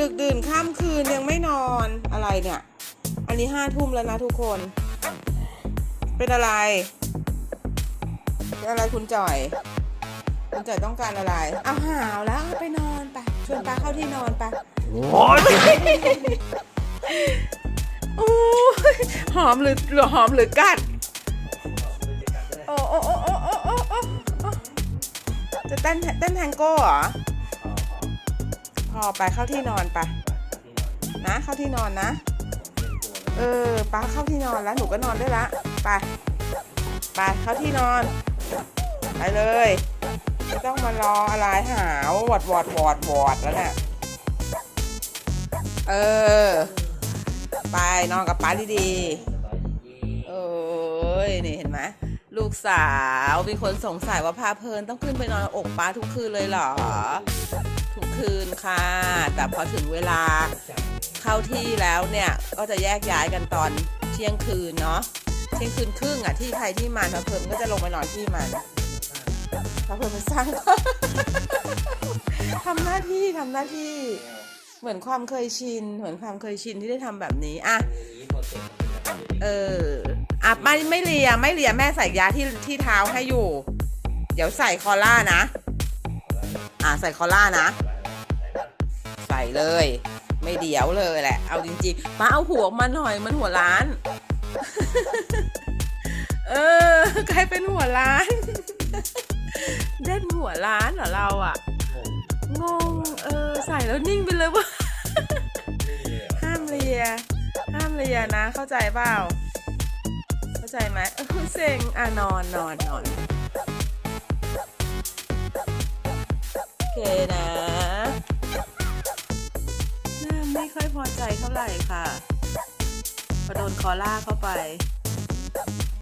ดึกดื่นข้ามคืนยังไม่นอนอะไรเนี่ย อันนี้ห้าทุ่มแล้วนะทุกคน เป็นอะไร เป็นอะไรคุณจ่อย คุณจ่อยต้องการอะไรเอาหาวแล้วไปนอนไปชวนปลาเข้าที่นอนไปโอ้ยหอมหรือหรือหอมหรือกัดโอ้โอ้โอ้โอ้โอ้โอ้จะเต้นเต้นแทงโก้เหรอ อไปเข้าที่นอนไปนะเข้าที่นอนนะ เออป้าเข้าที่นอนแล้วหนูก็นอนได้ละไปไปเข้าที่นอน ไปเลยไม่ต้องมารออะไรหาววอดวอดวอดวอดแล้วเนี่ยเออ ไปนอนกับป้าดีๆเอ้ยนี่เห็นไหมลูกสาวมีคนสงสัยว่าพาเพลินต้องขึ้นไปนอนอกป้าทุกคืนเลยเหรอ ทุกคืนค่ะ แต่พอถึงเวลาเข้าที่แล้วเนี่ยก็จะแยกย้ายกันตอนเที่ยงคืนเนาะเที่ยงคืนครึ่งอะที่ใครที่มันพาเพลินก็จะลงไปนอนที่มันพาเพลินมันสร้างทำหน้าที่ทำหน้าที่ เหมือนความเคยชิน เหมือนความเคยชินที่ได้ทำแบบนี้อะเอออะไม่ไม่เลียไม่เลียแม่ใส่ยาที่ที่เท้าให้อยู่ เดี๋ยวใส่คอล่านะ ใส่คอล่านะ ใส่เลย ไม่เดี๋ยวเลยแหละ เอาจริงๆ มาเอาหัวออกมาหน่อยมันหัวล้าน เออกลายเป็นหัวล้านเด่นหัวล้านเหรอเราอะ งง เออ ใส่แล้วนิ่งไปเลยว่าห้ามเลีย ห้ามเลียนะ เข้าใจเปล่า เข้าใจไหมเออเซ็งอะนอนนอนนอน เคนะ น่าไม่ค่อยพอใจเท่าไหร่ค่ะพอโดนคอล่าเข้าไป